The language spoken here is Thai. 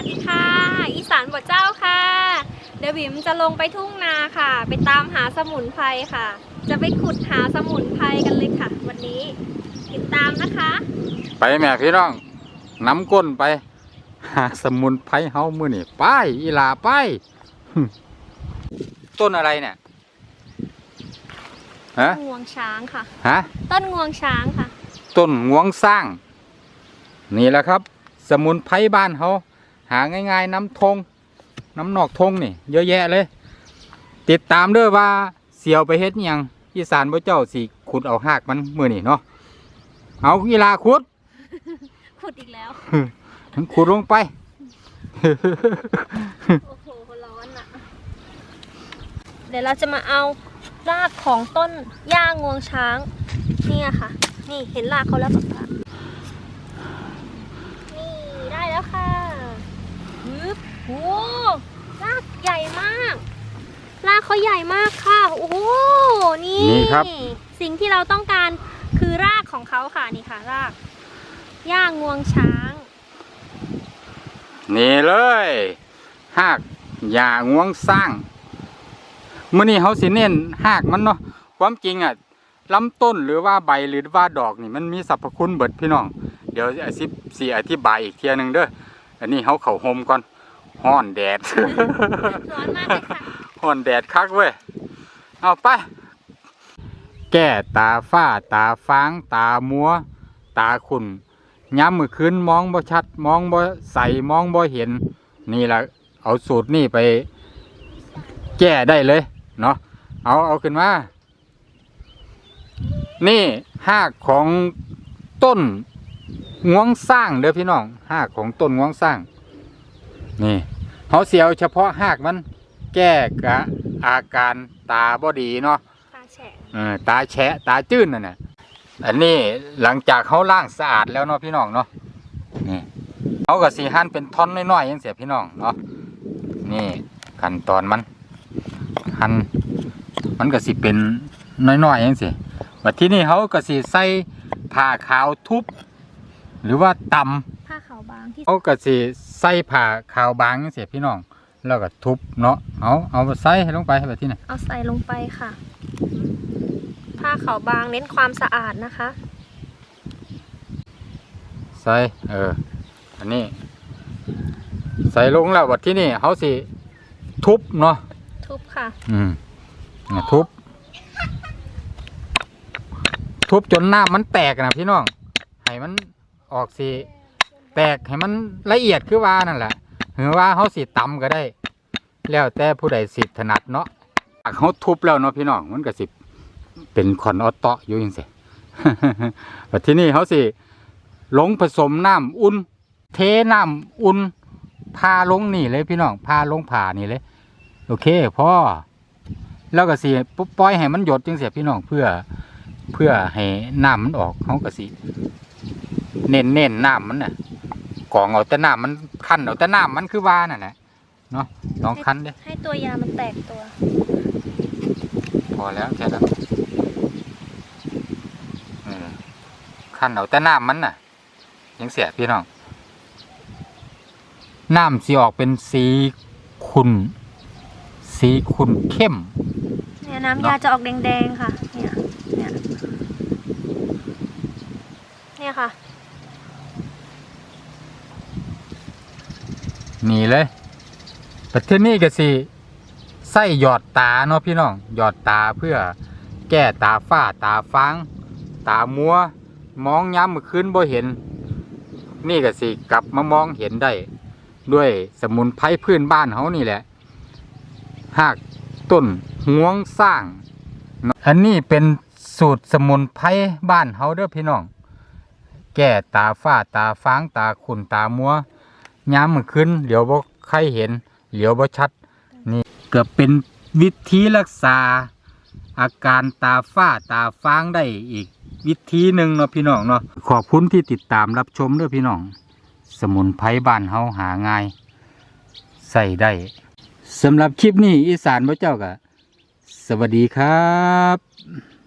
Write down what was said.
วัสดีค่ะ อีสานบทเจ้าค่ะ เดี๋ยวบิมจะลงไปทุ่งนาค่ะ ไปตามหาสมุนไพรค่ะ จะไปขุดหาสมุนไพรกันเลยค่ะ วันนี้ติดตามนะคะ ไปแม่พี่น้องน้ำก้นไป หาสมุนไพรเฮามือนี่ไปอีหลาไปหึต้นอะไรเนี่ยฮะงวงช้างค่ะ ฮะ ต้นงวงช้างค่ะ ต้นงวงสร้าง นี่แหละครับ สมุนไพรบ้านเขา หาง่าย ๆ น้ำทงน้ำนอกทงนี่ เยอะแยะเลย ติดตามเด้อว่าเสียวไปเฮ็ดหยังอีสานพระเจ้าสิขุดเอาหากมันมือนี่เนาะเอาอีหลาขุด ขุดอีกแล้วขุดลงไปโอ้โหร้อนอะเดี๋ยวเราจะมาเอารากของต้นย่างวงช้างเนี่ยค่ะ นี่เห็นรากเขาแล้วปะปะนี่ได้แล้วค่ะ ฮึบโอ้รากใหญ่มาก รากเขาใหญ่มากค่ะ โอ้โห นี่นี่ครับ สิ่งที่เราต้องการคือรากของเขาค่ะนี่ค่ะ รากย่างงวงช้าง นี่เลยหากอย่างวงสร้างมื่อนี้เขาสิเน้นหากมันเนาะความจริงอะลำต้นหรือว่าใบหรือว่าดอกนี่มันมีสรรพคุณเบิดพี่น้อง เดี๋ยวสิสีอธิบายอีกเทียหนึงเด้อ อันนี้เขาเข่าโฮมก่อนห้อนแดดร้อนมากเลยค่ะห้อนแดดคักเว้ยเอาไป แก้ตาฝ้าตาฟาง ตามัว ตาขุ่นย้ำมือคืนมองบ่ชัด มองบ่ใสมองบ่เห็น นี่แหละเอาสูตรนี่ไป แก้ได้เลย เนาะเอาเอาขึ้นมา นี่หากของต้น งวงสร้างเด้อพี่น้องหากของต้นงวงสร้าง นี่เขาเสียวเฉพาะหากมัน แก้กะอาการตาบ่ดีเนาะตาแฉะเออตาแฉะตาจื้นนั่นน่ะอันนี้หลังจากเขาล้างสะอาดแล้วเนาะพี่น้องเนาะนี่เขาก็สีหั่นเป็นท่อนน้อยๆยังเสียพี่น้องเนาะนี่ขั้นตอนมันหั่นมันก็สิเป็นน้อยๆยังเสียว่าที่นี่เขาก็สิใส่ผ้าขาวทุบ หรือว่าตำผ้าขาวบางที่เขาก็สิใส่ผ้าขาวบางจังซี่พี่น้อง แล้วก็ทุบเนาะเอาเอาใส่ให้ลงไปแบบที่ไหนเอาใส่ลงไปค่ะ ผ้าขาวบางเน้นความสะอาดนะคะ ใส่เอออันนี้ ใส่ลงแล้วบัดที่นี่เขาสิทุบเนาะทุบค่ะ อืมเนี่ยทุบ ทุบจนน้ำมันแตกนะพี่น้องให้มัน ออกสีแตกให้มันละเอียดคือว่านั่นแหละหรือว่าเขาสิตำก็ได้ แล้วแต่ผู้ใดสิถนัดเนาะเขาทุบแล้วเนาะพี่น้องมันก็สิเป็นขอนออตเตาะอยู่ยังสิแต่ที่นี่เขาสิลงผสมน้ำอุ่น เทน้ำอุ่นพาลงนี่เลยพี่น้องพาลงผ่านี่เลย โอเคพ่อแล้วก็สิปล่อยให้มันหยดจังเสียพี่น้องเพื่อเพื่อให้น้ำมันออกเขาก็สิ เน้นเน้นๆน้ำมันน่ะกรองเอาแต่น้ำมันคั้นเอาแต่น้ำมันคือว่านั่นแหละเนาะลองคั้นดิให้ตัวยามันแตกตัว พอแล้วแค่นั้นเออคั้นเอาแต่น้ำมันน่ะ ยังเสียพี่น้องน้ำสีออกเป็นสีขุ่นสีขุ่นเข้มเนี่ยน้ำยาจะออกแดงๆค่ะ เนี่ย เนี่ยเนี่ยค่ะ นี่เลยประเทศนี้ก็สิใส่หยอดตาเนาะพี่น้องหยอดตาเพื่อแก้ตาฝ้าตาฟางตามัว มองย้ำมือคืนบ่เห็น นี่ก็สิกลับมามองเห็นได้ ด้วยสมุนไพรพื้นบ้านเขานี่แหละหากต้นห่วงสร้าง อันนี้เป็นสูตรสมุนไพรบ้านเฮาเด้อพี่น้อง แก้ตาฝ้าตาฟางตาขุนตามัว ย้ำมือขึ้นเหลียวบ่ใครเห็น เหลียวบ่ชัด นี่ก็เป็นวิธีรักษา อาการตาฝ้าตาฟางได้อีก วิธีหนึ่งเนาะพี่น้องเนาะขอบคุณที่ติดตามรับชมด้อพี่น้อง สมุนไพรบ้านเฮาหาง่ายใส่ได้สำหรับคลิปนี้อีสานพระเจ้าก็สวัสดีครับ